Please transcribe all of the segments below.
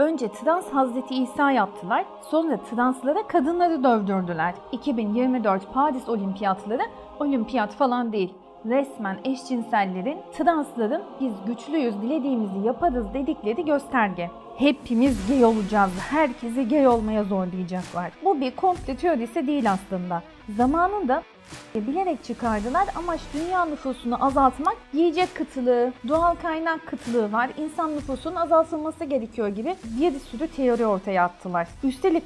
Önce trans Hazreti İsa yaptılar, sonra translara kadınları dövdürdüler. 2024 Paris Olimpiyatları olimpiyat falan değil. Resmen eşcinsellerin, transların biz güçlüyüz, dilediğimizi yaparız dedikleri gösterge. Hepimiz gay olacağız, herkesi gay olmaya zorlayacaklar. Bu bir komple teorisi değil aslında. Zamanında bilerek çıkardılar. Amaç dünya nüfusunu azaltmak. Yiyecek kıtlığı, doğal kaynak kıtlığı var. İnsan nüfusunun azaltılması gerekiyor gibi bir sürü teori ortaya attılar. Üstelik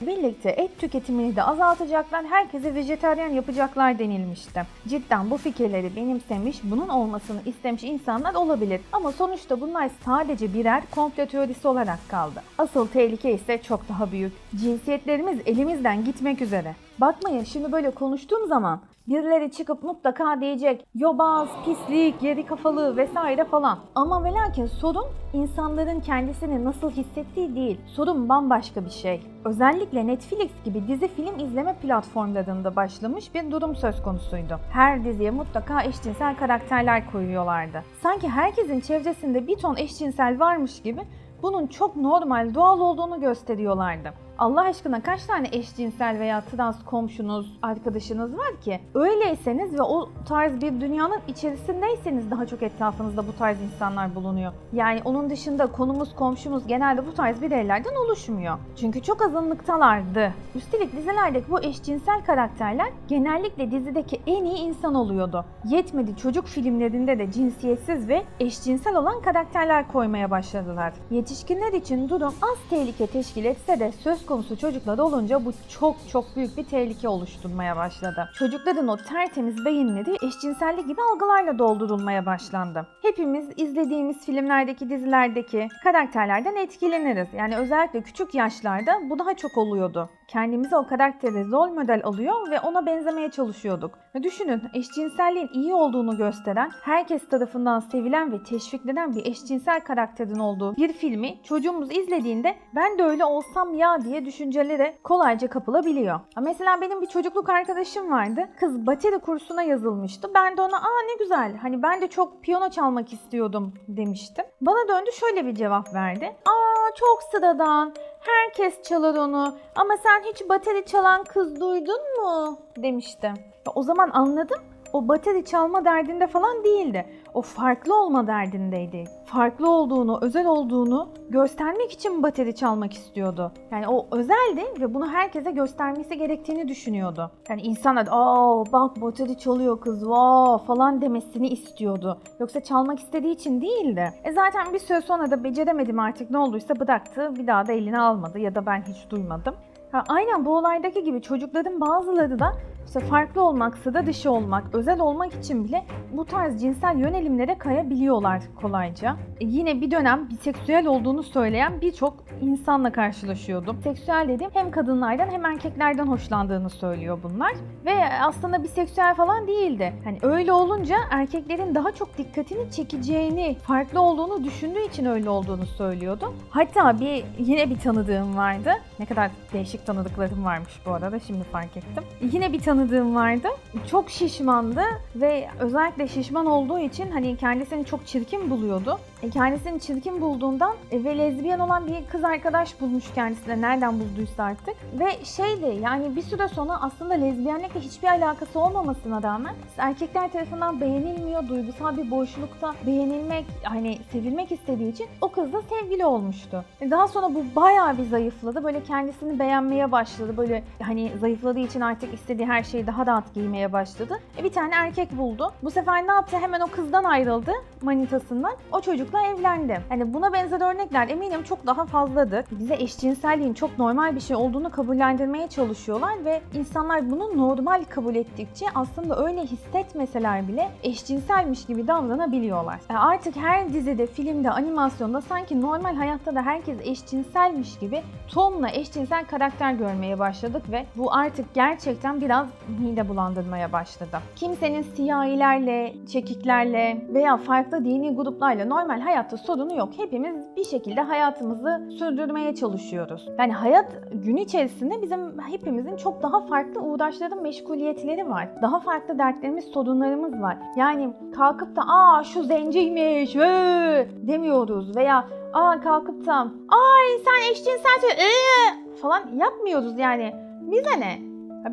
Birlikte et tüketimini de azaltacaklar, herkese vejetaryen yapacaklar denilmişti. Cidden bu fikirleri benimsemiş, bunun olmasını istemiş insanlar olabilir. Ama sonuçta bunlar sadece birer komplo teorisi olarak kaldı. Asıl tehlike ise çok daha büyük. Cinsiyetlerimiz elimizden gitmek üzere. Bakmayın şimdi böyle konuştuğum zaman birileri çıkıp mutlaka diyecek yobaz, pislik, geri kafalı vesaire falan. Ama ve lakin sorun insanların kendisini nasıl hissettiği değil. Sorun bambaşka bir şey. Özellikle Netflix gibi dizi film izleme platformlarında başlamış bir durum söz konusuydu. Her diziye mutlaka eşcinsel karakterler koyuyorlardı. Sanki herkesin çevresinde bir ton eşcinsel varmış gibi bunun çok normal, doğal olduğunu gösteriyorlardı. Allah aşkına kaç tane eşcinsel veya trans komşunuz, arkadaşınız var ki? Öyleyseniz ve o tarz bir dünyanın içerisindeyseniz daha çok etrafınızda bu tarz insanlar bulunuyor. Yani onun dışında konumuz, komşumuz genelde bu tarz bireylerden oluşmuyor. Çünkü çok azınlıktalardı. Üstelik dizilerdeki bu eşcinsel karakterler genellikle dizideki en iyi insan oluyordu. Yetmedi çocuk filmlerinde de cinsiyetsiz ve eşcinsel olan karakterler koymaya başladılar. Yetişkinler için durum az tehlike teşkil etse de söz konusu çocuklar olunca bu çok çok büyük bir tehlike oluşturmaya başladı. Çocukların o tertemiz beyinleri eşcinsellik gibi algılarla doldurulmaya başlandı. Hepimiz izlediğimiz filmlerdeki, dizilerdeki karakterlerden etkileniriz. Yani özellikle küçük yaşlarda bu daha çok oluyordu. Kendimize o karakteri rol model alıyor ve ona benzemeye çalışıyorduk. Düşünün eşcinselliğin iyi olduğunu gösteren, herkes tarafından sevilen ve teşviklenen bir eşcinsel karakterin olduğu bir filmi çocuğumuz izlediğinde ben de öyle olsam ya diye düşüncelere kolayca kapılabiliyor. Mesela benim bir çocukluk arkadaşım vardı. Kız bateri kursuna yazılmıştı. Ben de ona aa ne güzel hani ben de çok piyano çalmak istiyordum demiştim. Bana döndü şöyle bir cevap verdi. Aa çok sıradan. Herkes çalar onu. Ama sen hiç bateri çalan kız duydun mu? demişti. O zaman anladım. O bateri çalma derdinde falan değildi. O farklı olma derdindeydi. Farklı olduğunu, özel olduğunu göstermek için bateri çalmak istiyordu. Yani o özeldi ve bunu herkese göstermesi gerektiğini düşünüyordu. Yani insanlar aa bak bateri çalıyor kız vaa falan demesini istiyordu. Yoksa çalmak istediği için değildi. E zaten bir süre sonra da beceremedim artık ne olduysa bıraktı. Bir daha da eline almadı ya da ben hiç duymadım. Ha, aynen bu olaydaki gibi çocukların bazıları da işte farklı olmak, sıra dışı olmak, özel olmak için bile bu tarz cinsel yönelimlere kayabiliyorlar kolayca. E, yine bir dönem biseksüel olduğunu söyleyen birçok insanla karşılaşıyordum. Seksüel dediğim hem kadınlardan hem erkeklerden hoşlandığını söylüyor bunlar. Ve aslında biseksüel falan değildi. Hani öyle olunca erkeklerin daha çok dikkatini çekeceğini, farklı olduğunu düşündüğü için öyle olduğunu söylüyordu. Hatta bir yine bir tanıdığım vardı. Ne kadar değişik tanıdıklarım varmış bu arada şimdi fark ettim. Yine bir tanıdığım vardı. Çok şişmandı ve özellikle şişman olduğu için hani kendisini çok çirkin buluyordu. E, kendisini çirkin bulduğundan e, ve lezbiyen olan bir kız arkadaş bulmuş kendisine nereden bulduysa artık. Ve şeydi yani bir süre sonra aslında lezbiyenlikle hiçbir alakası olmamasına rağmen erkekler tarafından beğenilmiyor, duygusal bir boşlukta beğenilmek, hani sevilmek istediği için o kızla sevgili olmuştu. E, Daha sonra bu bayağı bir zayıfladı. Böyle kendisini beğenmeye başladı. Böyle hani zayıfladığı için artık istediği her şeyi daha rahat giymeye başladı. E, bir tane erkek buldu. Bu sefer ne yaptı? Hemen o kızdan ayrıldı manitasından. O çocukla evlendi. Hani buna benzer örnekler eminim çok daha fazladır. Bize eşcinselliğin çok normal bir şey olduğunu kabullendirmeye çalışıyorlar ve insanlar bunu normal kabul ettikçe aslında öyle hissetmeseler bile eşcinselmiş gibi davranabiliyorlar. E, Artık her dizide, filmde, animasyonda sanki normal hayatta da herkes eşcinselmiş gibi tonla eşcinsel karakter görmeye başladık ve bu artık gerçekten biraz mide bulandırmaya başladı. Kimsenin siyahilerle, çekiklerle veya farklı dini gruplarla normal hayatta sorunu yok. Hepimiz bir şekilde hayatımızı sürdürmeye çalışıyoruz. Yani hayat gün içerisinde bizim hepimizin çok daha farklı uğraşları, meşguliyetleri var. Daha farklı dertlerimiz, sorunlarımız var. Yani kalkıp da aa şu zenciymiş ee, demiyoruz veya aa kalkıp da ay sen eşcinselsin ee! falan yapmıyoruz yani. Bize ne?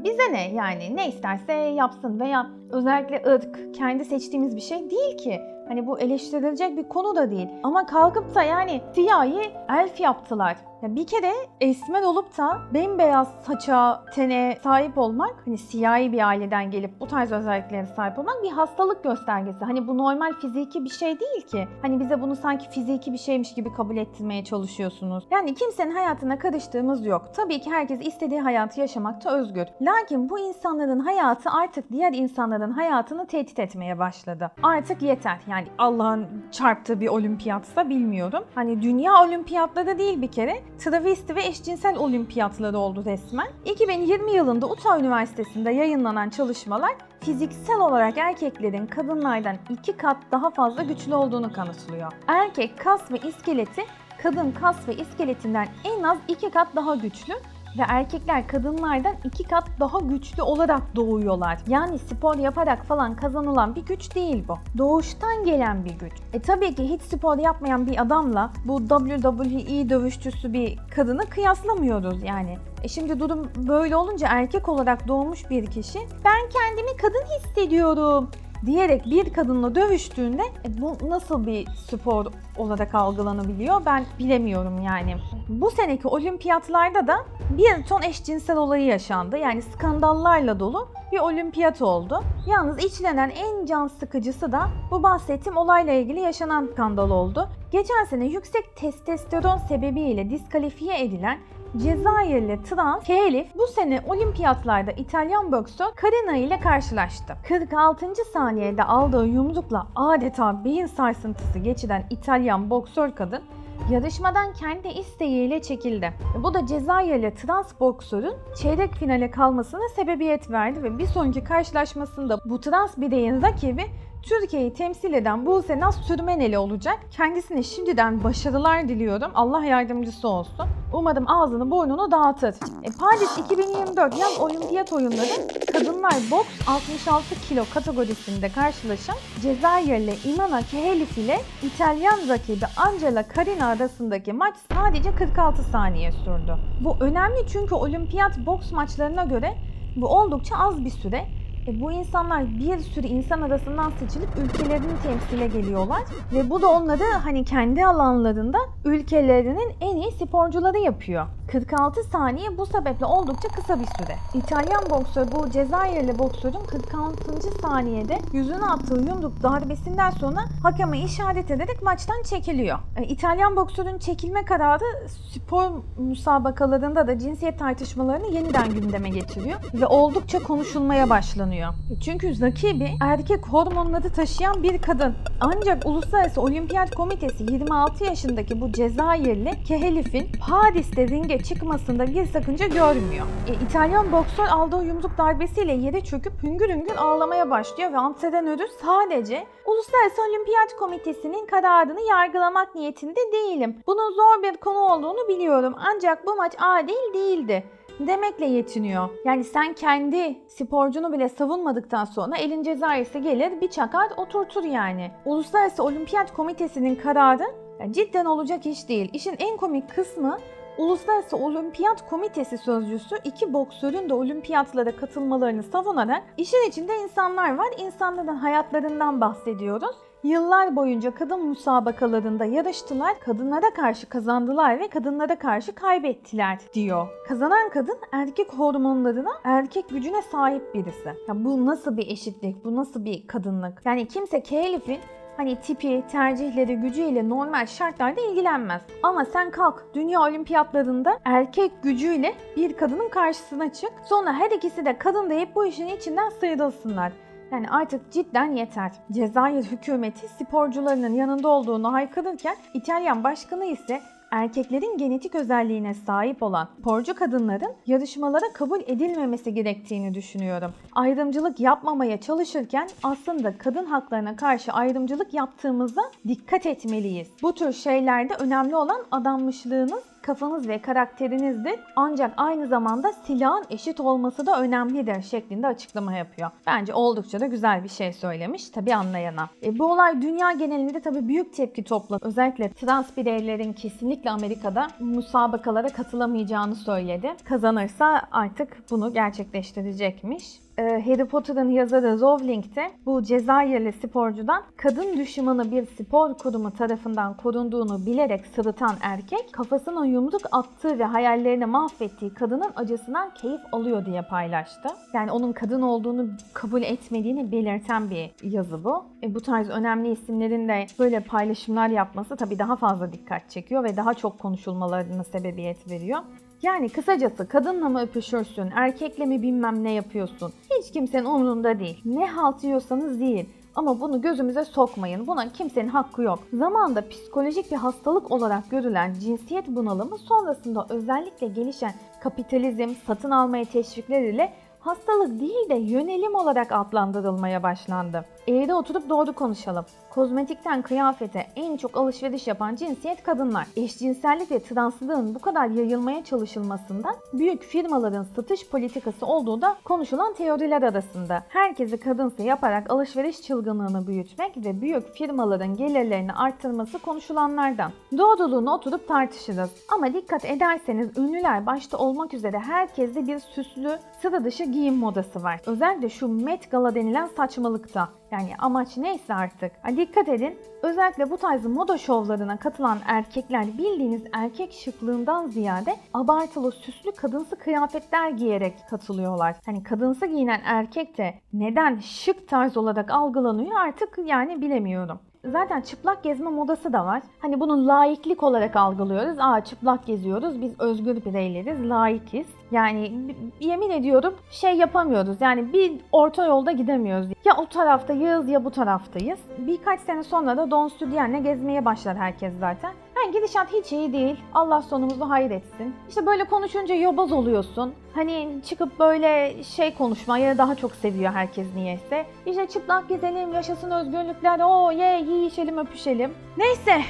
Bize ne yani ne isterse yapsın veya özellikle ırk kendi seçtiğimiz bir şey değil ki. Hani bu eleştirilecek bir konu da değil. Ama kalkıp da yani siyahi elf yaptılar. Ya bir kere esmer olup da bembeyaz saça, tene sahip olmak, hani siyahi bir aileden gelip bu tarz özelliklere sahip olmak bir hastalık göstergesi. Hani bu normal fiziki bir şey değil ki. Hani bize bunu sanki fiziki bir şeymiş gibi kabul ettirmeye çalışıyorsunuz. Yani kimsenin hayatına karıştığımız yok. Tabii ki herkes istediği hayatı yaşamakta özgür. Lakin bu insanların hayatı artık diğer insanların hayatını tehdit etmeye başladı. Artık yeter. Yani Allah'ın çarptığı bir olimpiyatsa bilmiyorum. Hani dünya olimpiyatları değil bir kere. Travesti ve eşcinsel olimpiyatları oldu resmen. 2020 yılında Utah Üniversitesi'nde yayınlanan çalışmalar fiziksel olarak erkeklerin kadınlardan iki kat daha fazla güçlü olduğunu kanıtlıyor. Erkek kas ve iskeleti kadın kas ve iskeletinden en az iki kat daha güçlü ve erkekler kadınlardan iki kat daha güçlü olarak doğuyorlar. Yani spor yaparak falan kazanılan bir güç değil bu. Doğuştan gelen bir güç. E tabii ki hiç spor yapmayan bir adamla bu WWE dövüşçüsü bir kadını kıyaslamıyoruz yani. E şimdi durum böyle olunca erkek olarak doğmuş bir kişi ben kendimi kadın hissediyorum diyerek bir kadınla dövüştüğünde e, bu nasıl bir spor olarak algılanabiliyor ben bilemiyorum yani. Bu seneki olimpiyatlarda da bir ton eşcinsel olayı yaşandı. Yani skandallarla dolu bir olimpiyat oldu. Yalnız içlenen en can sıkıcısı da bu bahsettiğim olayla ilgili yaşanan skandal oldu. Geçen sene yüksek testosteron sebebiyle diskalifiye edilen Cezayirli trans Kelif bu sene olimpiyatlarda İtalyan boksör Karina ile karşılaştı. 46. saniyede aldığı yumrukla adeta beyin sarsıntısı geçiren İtalyan boksör kadın yarışmadan kendi isteğiyle çekildi. Bu da Cezayirli trans boksörün çeyrek finale kalmasına sebebiyet verdi ve bir sonraki karşılaşmasında bu trans bireyin rakibi Türkiye'yi temsil eden Buse Naz Sürmeneli olacak. Kendisine şimdiden başarılar diliyorum. Allah yardımcısı olsun. Umarım ağzını burnunu dağıtır. E, Paris 2024 yaz olimpiyat oyunları kadınlar boks 66 kilo kategorisinde karşılaşan Cezayirli Imana Kehelif ile İtalyan rakibi Angela Carina arasındaki maç sadece 46 saniye sürdü. Bu önemli çünkü olimpiyat boks maçlarına göre bu oldukça az bir süre bu insanlar bir sürü insan arasından seçilip ülkelerini temsile geliyorlar ve bu da onları hani kendi alanlarında ülkelerinin en iyi sporcuları yapıyor. 46 saniye bu sebeple oldukça kısa bir süre. İtalyan boksör bu Cezayirli boksörün 46. saniyede yüzüne attığı yumruk darbesinden sonra hakeme işaret ederek maçtan çekiliyor. E, İtalyan boksörün çekilme kararı spor müsabakalarında da cinsiyet tartışmalarını yeniden gündeme getiriyor ve oldukça konuşulmaya başlanıyor. E, Çünkü rakibi erkek hormonları taşıyan bir kadın. Ancak Uluslararası Olimpiyat Komitesi 26 yaşındaki bu Cezayirli Kehelif'in Paris'te ringe çıkmasında bir sakınca görmüyor. E, İtalyan boksör aldığı yumruk darbesiyle yere çöküp hüngür hüngür ağlamaya başlıyor ve antrenörü sadece Uluslararası Olimpiyat Komitesi'nin kararını yargılamak niyetinde değilim. Bunun zor bir konu olduğunu biliyorum ancak bu maç adil değildi demekle yetiniyor. Yani sen kendi sporcunu bile savunmadıktan sonra elin cezayirse gelir bir çakar oturtur yani. Uluslararası Olimpiyat Komitesi'nin kararı cidden olacak iş değil. İşin en komik kısmı Uluslararası Olimpiyat Komitesi sözcüsü iki boksörün de olimpiyatlara katılmalarını savunarak işin içinde insanlar var. İnsanların hayatlarından bahsediyoruz. Yıllar boyunca kadın müsabakalarında yarıştılar, kadınlara karşı kazandılar ve kadınlara karşı kaybettiler diyor. Kazanan kadın erkek hormonlarına, erkek gücüne sahip birisi. Ya bu nasıl bir eşitlik, bu nasıl bir kadınlık? Yani kimse Kelif'in Hani tipi, tercihleri, gücüyle normal şartlarda ilgilenmez. Ama sen kalk dünya olimpiyatlarında erkek gücüyle bir kadının karşısına çık. Sonra her ikisi de kadın deyip bu işin içinden sıyrılsınlar. Yani artık cidden yeter. Cezayir hükümeti sporcularının yanında olduğunu haykırırken İtalyan başkanı ise erkeklerin genetik özelliğine sahip olan sporcu kadınların yarışmalara kabul edilmemesi gerektiğini düşünüyorum. Ayrımcılık yapmamaya çalışırken aslında kadın haklarına karşı ayrımcılık yaptığımıza dikkat etmeliyiz. Bu tür şeylerde önemli olan adanmışlığınız kafanız ve karakterinizdir. Ancak aynı zamanda silahın eşit olması da önemlidir şeklinde açıklama yapıyor. Bence oldukça da güzel bir şey söylemiş tabi anlayana. E, bu olay dünya genelinde tabi büyük tepki topladı. Özellikle trans bireylerin kesinlikle Amerika'da musabakalara katılamayacağını söyledi. Kazanırsa artık bunu gerçekleştirecekmiş. Ee, Harry Potter'ın yazarı Rowling bu Cezayirli sporcudan kadın düşmanı bir spor kurumu tarafından korunduğunu bilerek sırıtan erkek kafasına yumruk attığı ve hayallerini mahvettiği kadının acısından keyif alıyor diye paylaştı. Yani onun kadın olduğunu kabul etmediğini belirten bir yazı bu. E, bu tarz önemli isimlerin de böyle paylaşımlar yapması tabii daha fazla dikkat çekiyor ve daha çok konuşulmalarına sebebiyet veriyor. Yani kısacası kadınla mı öpüşürsün, erkekle mi bilmem ne yapıyorsun. Hiç kimsenin umurunda değil. Ne halt yiyorsanız yiyin. Ama bunu gözümüze sokmayın. Buna kimsenin hakkı yok. Zamanda psikolojik bir hastalık olarak görülen cinsiyet bunalımı sonrasında özellikle gelişen kapitalizm, satın almaya teşvikler ile hastalık değil de yönelim olarak adlandırılmaya başlandı. Eğri oturup doğru konuşalım. Kozmetikten kıyafete en çok alışveriş yapan cinsiyet kadınlar. Eşcinsellik ve translığın bu kadar yayılmaya çalışılmasından büyük firmaların satış politikası olduğu da konuşulan teoriler arasında. Herkesi kadınsı yaparak alışveriş çılgınlığını büyütmek ve büyük firmaların gelirlerini arttırması konuşulanlardan. Doğruluğunu oturup tartışırız. Ama dikkat ederseniz ünlüler başta olmak üzere herkeste bir süslü, sıra dışı giyim modası var. Özellikle şu Met Gala denilen saçmalıkta. Yani amaç neyse artık. Ha, dikkat edin. Özellikle bu tarz moda şovlarına katılan erkekler bildiğiniz erkek şıklığından ziyade abartılı süslü kadınsı kıyafetler giyerek katılıyorlar. Hani kadınsı giyinen erkek de neden şık tarz olarak algılanıyor artık yani bilemiyorum. Zaten çıplak gezme modası da var. Hani bunu laiklik olarak algılıyoruz. Aa çıplak geziyoruz. Biz özgür bireyleriz, laikiz. Yani yemin ediyorum şey yapamıyoruz. Yani bir orta yolda gidemiyoruz. Ya o taraftayız ya bu taraftayız. Birkaç sene sonra da Don Südyen'le gezmeye başlar herkes zaten. Yani gidişat hiç iyi değil. Allah sonumuzu hayır etsin. İşte böyle konuşunca yobaz oluyorsun. Hani çıkıp böyle şey konuşmayı daha çok seviyor herkes niyeyse. İşte çıplak gezelim, yaşasın özgürlükler, o ye, yiyişelim, öpüşelim. Neyse,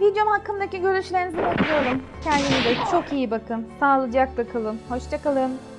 videom hakkındaki görüşlerinizi bekliyorum. Kendinize çok iyi bakın. Sağlıcakla kalın. Hoşçakalın.